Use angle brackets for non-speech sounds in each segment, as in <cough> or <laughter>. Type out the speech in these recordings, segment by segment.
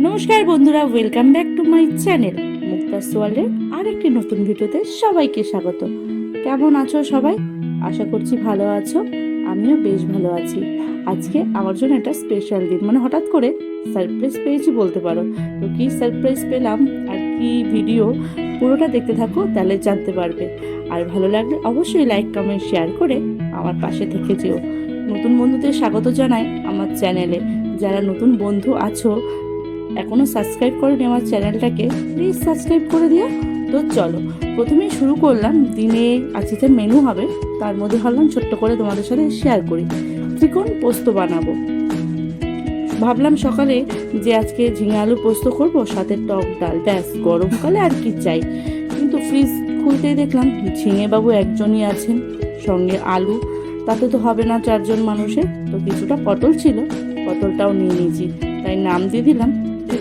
নমস্কার বন্ধুরা welcome back to my channel Mukta's ওয়ার্ল্ডের আরেকটি নতুন ভিডিওতে সবাইকে স্বাগত। কেমন আছো সবাই? আশা করছি ভালো আছো, আমিও বেশ ভালো আছি। আজকে আমার জন্য একটা স্পেশাল দিন মানে হঠাৎ করে সারপ্রাইজ পেয়েছি বলতে পারো। তো কী সারপ্রাইজ পেলাম আর কি ভিডিও পুরোটা দেখতে থাকো, তাহলে জানতে পারবে। আর ভালো লাগলে অবশ্যই লাইক কমেন্ট শেয়ার করে আমার পাশে থেকে যেও। নতুন বন্ধুদের স্বাগত জানাই আমার চ্যানেলে যারা নতুন বন্ধু আছো এখনও সাবস্ক্রাইব করেনি আমার চ্যানেলটাকে প্লিজ সাবস্ক্রাইব করে দিও। তো চলো, প্রথমেই শুরু করলাম, দিনে আজকে যে মেনু হবে, তার মধ্যে ভাবলাম ছোট্ট করে তোমাদের সাথে শেয়ার করি। ত্রিকোণ পোস্ত বানাবো। ভাবলাম সকালে যে আজকে ঝিঙে আলু পোস্ত করব, সাথে টক ডাল, ব্যাস, গরমকালে আর কি চাই। কিন্তু ফ্রিজ খুলতেই দেখলাম ঝিঙে বাবু একজনই আছেন, সঙ্গে আলু। তাতে তো হবে না চারজন মানুষের, তো কিছুটা পটল ছিল, পটলটাও নিয়ে নিয়েছি। তাই নাম দিয়ে দিলাম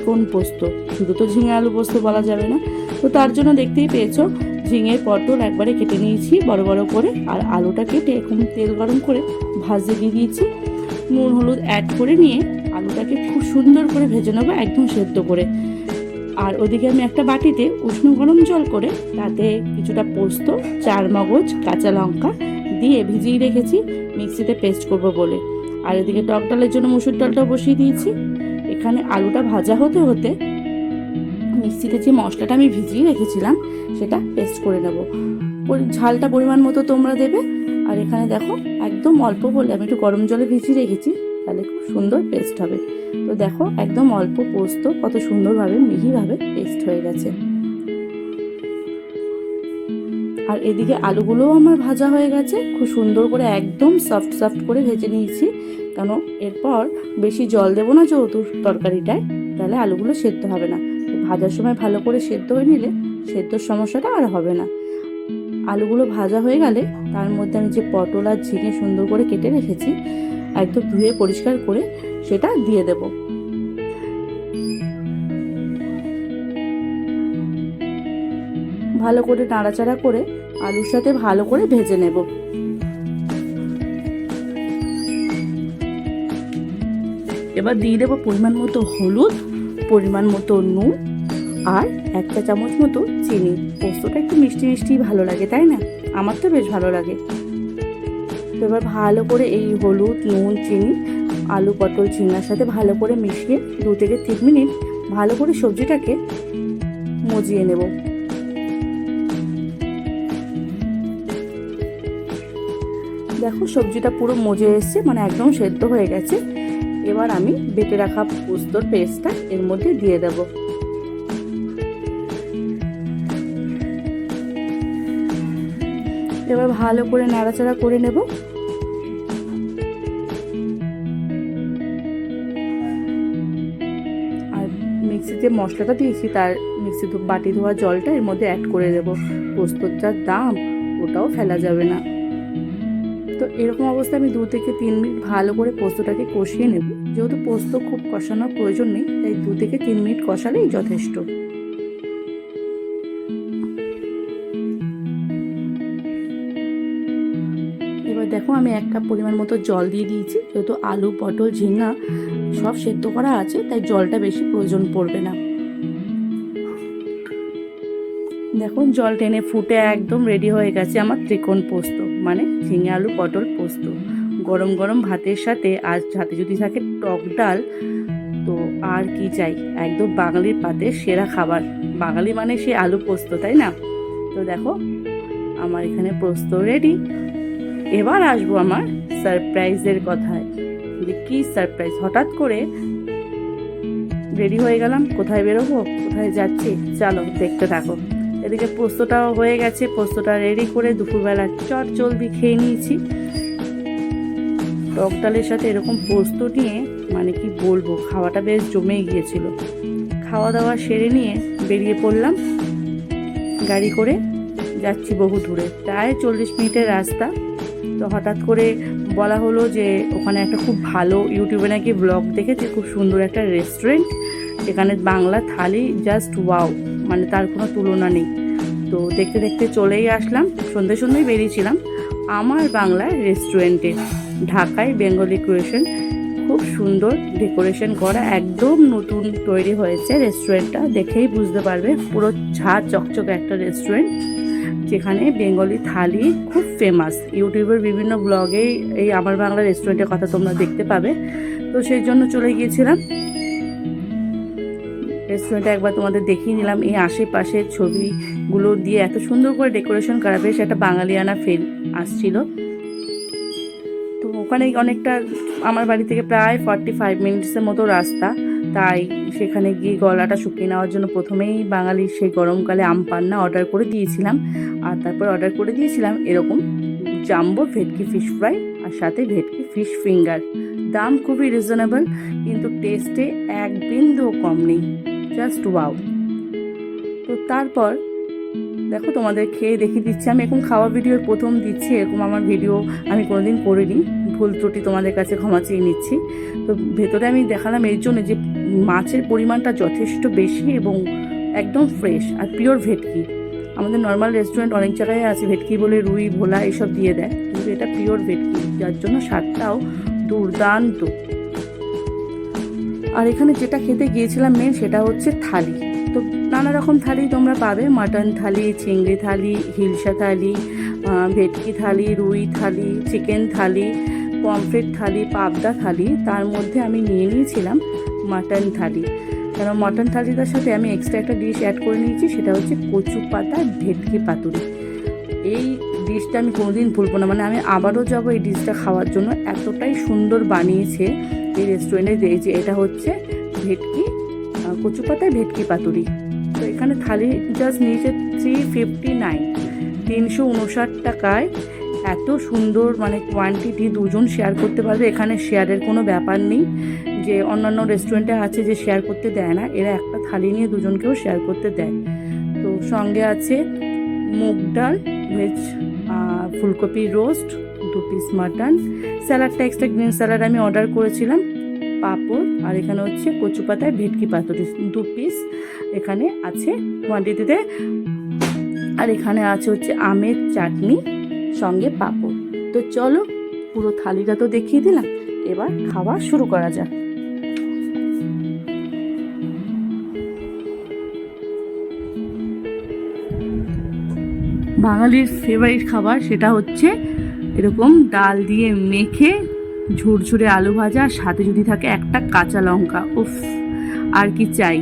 কোন পোস্ত? শুধু তো ঝিঙে আলু পোস্ত বলা যাবে না। তো তার জন্য দেখতেই পেয়েছ ঝিঙে পটল একবারে কেটে নিয়েছি, বড় বড় করে, আর আলুটা কেটে এখন তেল গরম করে ভাজে দিয়ে দিয়েছি। নুন, হলুদ অ্যাড করে নিয়ে আলুটাকে খুব সুন্দর করে ভেজে নেব একদম সেদ্ধ করে। আর ওদিকে আমি একটা বাটিতে উষ্ণ গরম জল করে তাতে কিছুটা পোস্ত চার মগজ কাঁচা লঙ্কা দিয়ে ভিজিয়ে রেখেছি, মিক্সিতে পেস্ট করব বলে। আর এদিকে টক ডালের জন্য মুসুর ডালটাও বসিয়ে দিয়েছি। এখানে আলুটা ভাজা হতে হতে মিক্সিতে যে মশলাটা আমি ভিজিয়ে রেখেছিলাম, সেটা পেস্ট করে নেব। ঝালটা পরিমাণ মতো তোমরা দেবে। আর এখানে দেখো, একদম অল্প বলে আমি একটু গরম জলে ভিজিয়ে রেখেছি, তাহলে খুব সুন্দর পেস্ট হবে। তো দেখো, একদম অল্প পোস্ত, কত সুন্দরভাবে, মিহিভাবে পেস্ট হয়ে গেছে। আর এদিকে আলুগুলোও আমার ভাজা হয়ে গেছে, খুব সুন্দর করে একদম সফট সফট করে ভেজে নিয়েছি। কেন? এরপর বেশি জল দেবো না যেহেতু তরকারিটায়, তাহলে আলুগুলো সেদ্ধ হবে না। ভাজার সময় ভালো করে সেদ্ধ হয়ে নিলে সেদ্ধর সমস্যাটা আর হবে না। আলুগুলো ভাজা হয়ে গেলে তার মধ্যে আমি যে পটল আর ঝিঙে সুন্দর করে কেটে রেখেছি, একদম ধুয়ে পরিষ্কার করে সেটা দিয়ে দেব। ভালো করে নাড়াচাড়া করে আলুর সাথে ভালো করে ভেজে নেব। এবার দিয়ে দেবো পরিমাণ মতো হলুদ, পরিমাণ মতো নুন আর একটা চামচ মতো চিনি। পোস্তটা একটু মিষ্টি মিষ্টি ভালো লাগে, তাই না? আমার তো বেশ ভালো লাগে। তো এবার ভালো করে এই হলুদ, নুন, চিনি, আলু, পটল, ঝিঙার সাথে ভালো করে মিশিয়ে দু থেকে তিন মিনিট ভালো করে সবজিটাকে মজিয়ে নেব। দেখো সবজিটা পুরো মজে এসছে মানে একদম সেদ্ধ হয়ে গেছে। এবার আমি বেটে রাখা পোস্তর পেস্টটা এর মধ্যে দিয়ে দেব। এবার ভালো করে নাড়াচাড়া করে নেব। আর মিক্সিতে মশলাটা দিয়েছি, তার মিক্সি বাটি ধোয়া জলটা এর মধ্যে অ্যাড করে দেব। পোস্তর যা দাম, ওটাও ফেলা যাবে না। এরকম অবস্থায় আমি দু থেকে তিন মিনিট ভালো করে পোস্তটাকে কষিয়ে নেব। যেহেতু পোস্ত খুব কষানোর প্রয়োজন নেই, তাই দু থেকে তিন মিনিট কষালেই যথেষ্ট। এবার দেখো আমি এক কাপ পরিমাণ মতো জল দিয়ে দিয়েছি। যেহেতু আলু, পটল, ঝিঙা সব সেদ্ধ করা আছে, তাই জলটা বেশি প্রয়োজন পড়বে না। দেখুন, জল টেনে ফুটে একদম রেডি হয়ে গেছে আমার ত্রিকোণ পোস্ত মানে ঝিঙে আলু পটল পোস্ত। গরম গরম ভাতের সাথে আর সাথে যদি থাকে টক ডাল, তো আর কি চাই? একদম বাঙালির পাতে সেরা খাবার। বাঙালি মানে সে আলু পোস্ত, তাই না? তো দেখো, আমার এখানে পোস্ত রেডি এবার আসব আমার সারপ্রাইজের কথায়। যে কি সারপ্রাইজ হঠাৎ করে রেডি হয়ে গেলাম, কোথায় বেরোবো? কোথায় যাচ্ছি? চলো দেখতে থাকো। এদিকে পোস্তটাও হয়ে গেছে, পোস্তটা রেডি করে দুপুরবেলা চট জলদি খেয়ে নিয়েছি। টক ডালের সাথে এরকম পোস্ত নিয়ে মানে কি বলব, খাওয়াটা বেশ জমে গিয়েছিল। খাওয়া দাওয়া সেরে নিয়ে বেরিয়ে পড়লাম গাড়ি করে, যাচ্ছি বহু দূরে। প্রায় চল্লিশ মিনিটের রাস্তা। তো হঠাৎ করে বলা হলো যে, ওখানে একটা খুব ভালো ইউটিউবে নাকি ব্লগ দেখেছে, খুব সুন্দর একটা রেস্টুরেন্ট সেখানে বাংলা থালি জাস্ট ওয়াও মানে তার কোনো তুলনা নেই। তো দেখতে দেখতে চলেই আসলাম, সন্ধ্যে সন্ধ্যেই বেরিয়েছিলাম আমার বাংলা রেস্টুরেন্টে ঢাকায় বেঙ্গলি ক্রিয়েশন খুব সুন্দর ডেকোরেশন করা, একদম নতুন তৈরি হয়েছে রেস্টুরেন্টটা দেখেই বুঝতে পারবে, পুরো ঝাঁ চকচকে একটা রেস্টুরেন্ট যেখানে বেঙ্গলি থালি খুব ফেমাস ইউটিউবের বিভিন্ন ব্লগেই এই আমার বাংলা রেস্টুরেন্টের কথা তোমরা দেখতে পাবে। তো সেই জন্য চলে গিয়েছিলাম। রেস্টুরেন্টে একবার তোমাদের দেখিয়ে নিলাম। এই আশেপাশের ছবিগুলো দিয়ে এত সুন্দর করে ডেকোরেশন করা, বেশ একটা বাঙালিয়ানা ফিল আসছিল। তো ওখানে অনেকটা আমার বাড়ি থেকে প্রায় ফর্টি ফাইভ মিনিটসের মতো রাস্তা। তাই সেখানে গিয়ে গলাটা শুকিয়ে নেওয়ার জন্য প্রথমেই বাঙালি সেই গরমকালে আম পান্না অর্ডার করে দিয়েছিলাম। আর তারপর অর্ডার করে দিয়েছিলাম এরকম জাম্বো ভেটকি ফিশ ফ্রাই আর সাথে ভেটকি ফিশ ফিঙ্গার দাম খুবই রিজনেবল কিন্তু টেস্টে এক বিন্দুও কম নেই। জাস্ট ওয়াও তো তারপর, দেখো তোমাদের খেয়ে দেখিয়ে দিচ্ছি। আমি এখন খাওয়া ভিডিওর প্রথম দিচ্ছি, এরকম আমার ভিডিও আমি কোনোদিন করিনি। ভুল ত্রুটি তোমাদের কাছে ক্ষমা চেয়ে নিচ্ছি। তো ভেতরে আমি দেখালাম এর জন্য যে মাছের পরিমাণটা যথেষ্ট বেশি এবং একদম ফ্রেশ আর পিওর ভেটকি। আমাদের নর্মাল রেস্টুরেন্ট অনেক জায়গায় আছে ভেটকি বলে, রুই, ভোলা, এসব দিয়ে দেয়। কিন্তু এটা পিওর ভেটকি, যার জন্য স্বাদটাও দুর্দান্ত। আর এখানে যেটা খেতে গিয়েছিলাম মেন সেটা হচ্ছে থালি। তো নানা রকম থালি তোমরা পাবে। মাটন থালি, চিংড়ি থালি হিলসা থালি ভেটকি থালি, রুই থালি চিকেন থালি পমফ্রেট থালি, পাবদা থালি। তার মধ্যে আমি নিয়ে নিয়েছিলাম মাটন থালি। কারণ মটন থালিটার সাথে আমি এক্সট্রা একটা ডিশ অ্যাড করে নিয়েছি, সেটা হচ্ছে কচু পাতা, ভেটকি পাতুরি। এই ডিশটা আমি কোনোদিন ভুলবো না। মানে আমি আবারও যাব এই ডিশটা খাওয়ার জন্য। এতটাই সুন্দর বানিয়েছে। এই রেস্টুরেন্টে যে এটা হচ্ছে ভেটকি কচু পাতায় ভেটকি পাতুরি। তো এখানে থালি জাস্ট নিয়েছে থ্রি ফিফটি নাইন তিনশো উনষাট টাকায়। এত সুন্দর মানে কোয়ান্টিটি দুজন শেয়ার করতে পারবে। এখানে শেয়ারের কোনো ব্যাপার নেই। যে অন্যান্য রেস্টুরেন্টে আছে যে শেয়ার করতে দেয় না। এরা একটা থালি নিয়ে দুজনকেও শেয়ার করতে দেয়। তো সঙ্গে আছে মুগ ডাল ভেজ ফুলকপি রোস্ট দু পিস মাটন স্যালাডটা এক্সট্রা গ্রিন স্যালাড আমি অর্ডার করেছিলাম, পাঁপড়, আর এখানে হচ্ছে কচু পাতায় ভেটকি পাতুরি দু পিস এখানে আছে কোয়ান্টিটিতে আর এখানে আছে হচ্ছে আমের চাটনি, সঙ্গে পাঁপড়। তো চলো, পুরো থালিটা তো দেখিয়ে দিলাম, এবার খাওয়া শুরু করা যাক। বাঙালির ফেভারিট খাবার সেটা হচ্ছে এরকম ডাল দিয়ে মেখে ঝুরঝুরে আলু ভাজা সাথে যদি থাকে একটা কাঁচা লঙ্কা। উফ, আর কি চাই?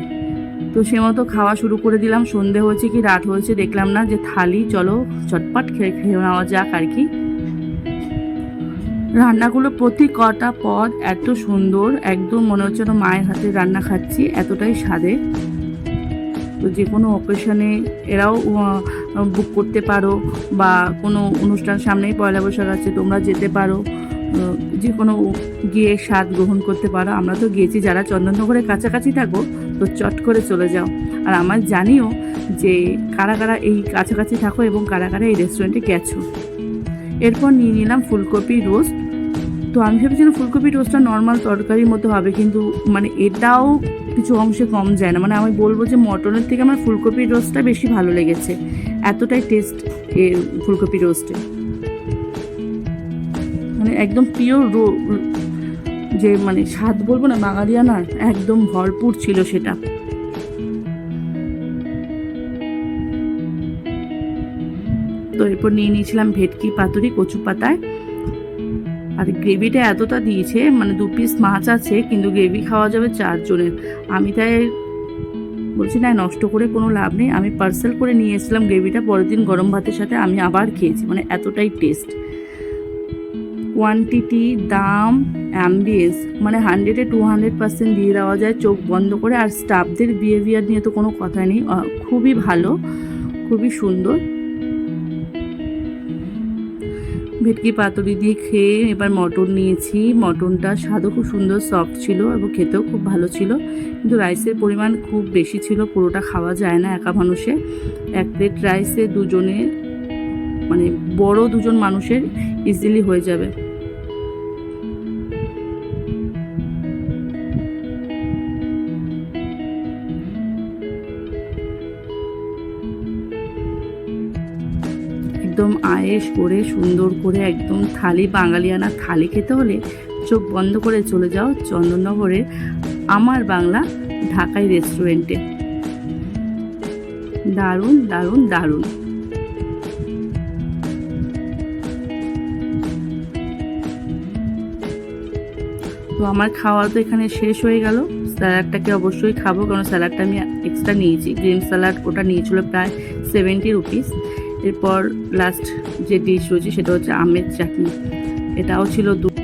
তো সে মতো খাওয়া শুরু করে দিলাম। সন্ধে হয়েছে কি, রাত হয়েছে, দেখলাম না যে থালি। চলো, চটপট খেয়ে খেয়ে নেওয়া যাক আর কি। রান্নাগুলো প্রতি কটা পদ এত সুন্দর, একদম মনে হচ্ছে মায়ের হাতে রান্না খাচ্ছি, এতটাই স্বাদে। তো যে কোনো অকেশনে এরাও বুক করতে পারো বা কোনো অনুষ্ঠান সামনেই পয়লা বৈশাখ আছে, তোমরা যেতে পারো। যে কোনো গিয়ে স্বাদ গ্রহণ করতে পারো। আমরা তো গিয়েছি, যারা চন্দননগরের কাছাকাছি থাকো, তো চট করে চলে যাও। আর আমার জানিও যে কারা কারা এই কাছাকাছি থাকো এবং কারা কারা এই রেস্টুরেন্টে গেছো। এরপর নিয়ে নিলাম ফুলকপি রোস্ট তো আমি ভেবেছিলাম ফুলকপি রোস্টটা নর্মাল তরকারির মতো হবে, কিন্তু মানে এটাও কিছু অংশে কম যায় না। মানে আমি বলব যে মটনের থেকে আমার ফুলকপির রোস্টটা বেশি ভালো লেগেছে, এতটাই টেস্ট এর ফুলকপি রোস্টে মানে একদম পিওর রো যে মানে স্বাদ বলব না বাঙালিয়ানার একদম ভরপুর ছিল সেটা। তো এরপর নিয়ে নিয়েছিলাম ভেটকি পাতুরি কচু পাতায় আর গ্রেভিটা এতটা দিয়েছে মানে দু পিস মাছ আছে, কিন্তু গ্রেভি খাওয়া যাবে চারজনের। আমি তাই বলছি, না, নষ্ট করে কোনো লাভ নেই। আমি পার্সেল করে নিয়ে এসেছিলাম গ্রেভিটা, পরের দিন গরম ভাতের সাথে আমি আবার খেয়েছি মানে এতটাই টেস্ট কোয়ান্টিটি দাম অ্যাম্বিয়েন্স মানে হান্ড্রেডে টু হান্ড্রেড পার্সেন্ট দিয়ে দেওয়া যায়, চোখ বন্ধ করে। আর স্টাফদের বিহেভিয়ার নিয়ে তো কোনো কথা নেই। খুবই ভালো, খুবই সুন্দর। ভেটকি পাতুরি দিয়ে খেয়ে এবার মটন নিয়েছি। মটনটা স্বাদও খুব সুন্দর সফট ছিল এবং খেতেও খুব ভালো ছিল। কিন্তু রাইসের পরিমাণ খুব বেশি ছিল, পুরোটা খাওয়া যায় না একা মানুষে এক প্লেট রাইসে দুজনের মানে বড় দুজন মানুষের ইজিলি হয়ে যাবে। একদম আয়েস করে সুন্দর করে একদম থালি বাঙালিয়ানা থালি খেতে হলে চোখ বন্ধ করে চলে যাও চন্দননগরের আমার বাংলা ঢাকাই রেস্টুরেন্টে। দারুণ দারুণ দারুণ। তো আমার খাওয়া তো এখানে শেষ হয়ে গেল। স্যালাডটাকে অবশ্যই খাব, কারণ স্যালাডটা আমি এক্সট্রা নিয়েছি। গ্রিন স্যালাড ওটা নিয়েছিল প্রায় সেভেন্টি রুপিস এরপর লাস্ট যে ডিশ রয়েছে সেটা হচ্ছে আমের চাটনি। এটাও ছিল দু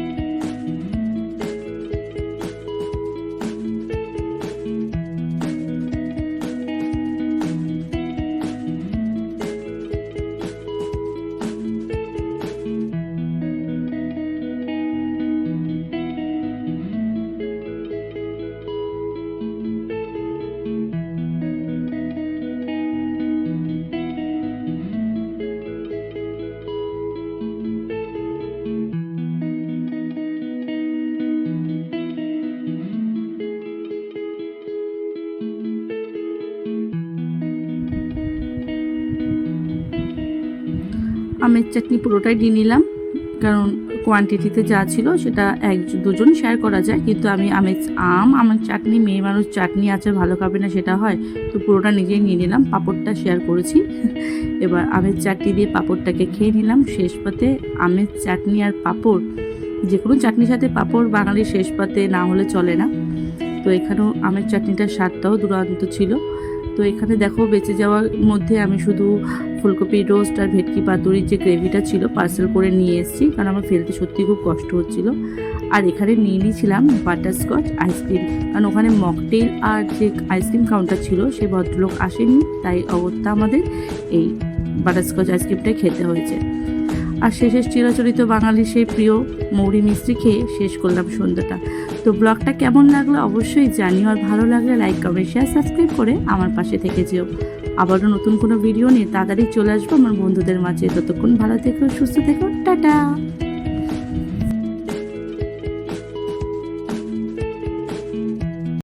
আমের চাটনি পুরোটাই নিয়ে নিলাম, কারণ কোয়ান্টিটিতে যা ছিল সেটা এক দুজন শেয়ার করা যায়। কিন্তু আমি আমের আম, আমার চাটনি, মেয়ে মানুষ চাটনি আছে, ভালো খাবে না সেটা হয়, তো পুরোটা নিজেই নিয়ে নিলাম, পাঁপড়টা শেয়ার করেছি। <laughs> এবার আমের চাটনি দিয়ে পাঁপড়টাকে খেয়ে নিলাম, শেষ পাতে আমের চাটনি আর পাঁপড়, যে কোনো চাটনির সাথে পাঁপড় বাঙালির শেষ পাতে না হলে চলে না। তো এখানেও আমের চাটনিটার স্বাদটাও দুরান্ত ছিল। তো এখানে দেখো বেঁচে যাওয়ার মধ্যে আমি শুধু ফুলকপি রোস্ট আর ভেটকি পাতুরির যে গ্রেভিটা ছিল পার্সেল করে নিয়ে এসেছি, কারণ আমার ফেলতে সত্যি খুব কষ্ট হচ্ছিল। আর এখানে নিয়ে নিয়েছিলাম বাটারস্কচ আইসক্রিম কারণ ওখানে মকটেল আর যে আইসক্রিম কাউন্টার ছিল সেই ভদ্রলোক আসেনি তাই অবস্থা আমাদের এই বাটারস্কচ আইসক্রিমটাই খেতে হয়েছে। আর শেষে চিরাচরিত বাঙালির সেই প্রিয় মৌরি মিষ্টি খেয়ে শেষ করলাম সন্ধ্যাটা। তো ব্লগটা কেমন লাগল অবশ্যই জানিও আর ভালো লাগলে লাইক কমেন্ট শেয়ার সাবস্ক্রাইব করে আমার পাশে থেকে যেও। আবারও নতুন কোনো ভিডিও নিয়ে তাড়াতাড়ি চলে আসব আমার বন্ধুদের মাঝে। ততক্ষণ ভালো থেকো, সুস্থ থেকো, টাটা!